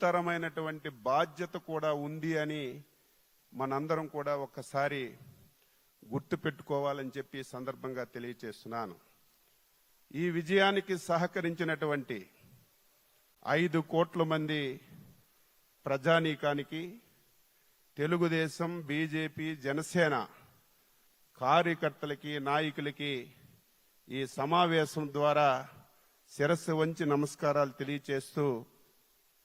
గురుతరమైనటువంటి బాధ్యత కూడా ఉంది అని మనందరం కూడా ఒక్కసారి గుర్తు పెట్టుకోవాలని చెప్పి సందర్భంగా తెలియచేస్తున్నాను. ఈ విజయానికి సహకరించినటువంటి ఐదు కోట్ల మంది ప్రజానీకానికి తెలుగుదేశం బీజేపీ జనసేన కార్యకర్తలకి నాయకులకి ఈ సమావేశం ద్వారా శిరస్సు వంచి నమస్కారాలు తెలియచేస్తూ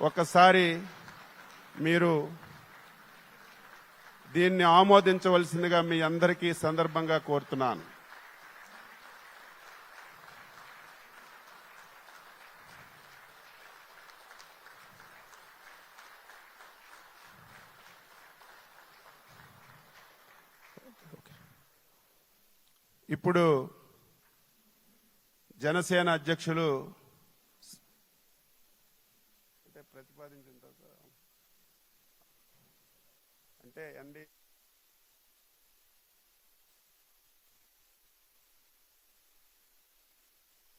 ఒకసారి మీరు దీన్ని ఆమోదించవలసిందిగా మీ అందరికీ సందర్భంగా కోరుతున్నాను. ఇప్పుడు జనసేన అధ్యక్షులు అంటే ప్రతిపాదించిన తర్వాత అంటే ఎన్డీ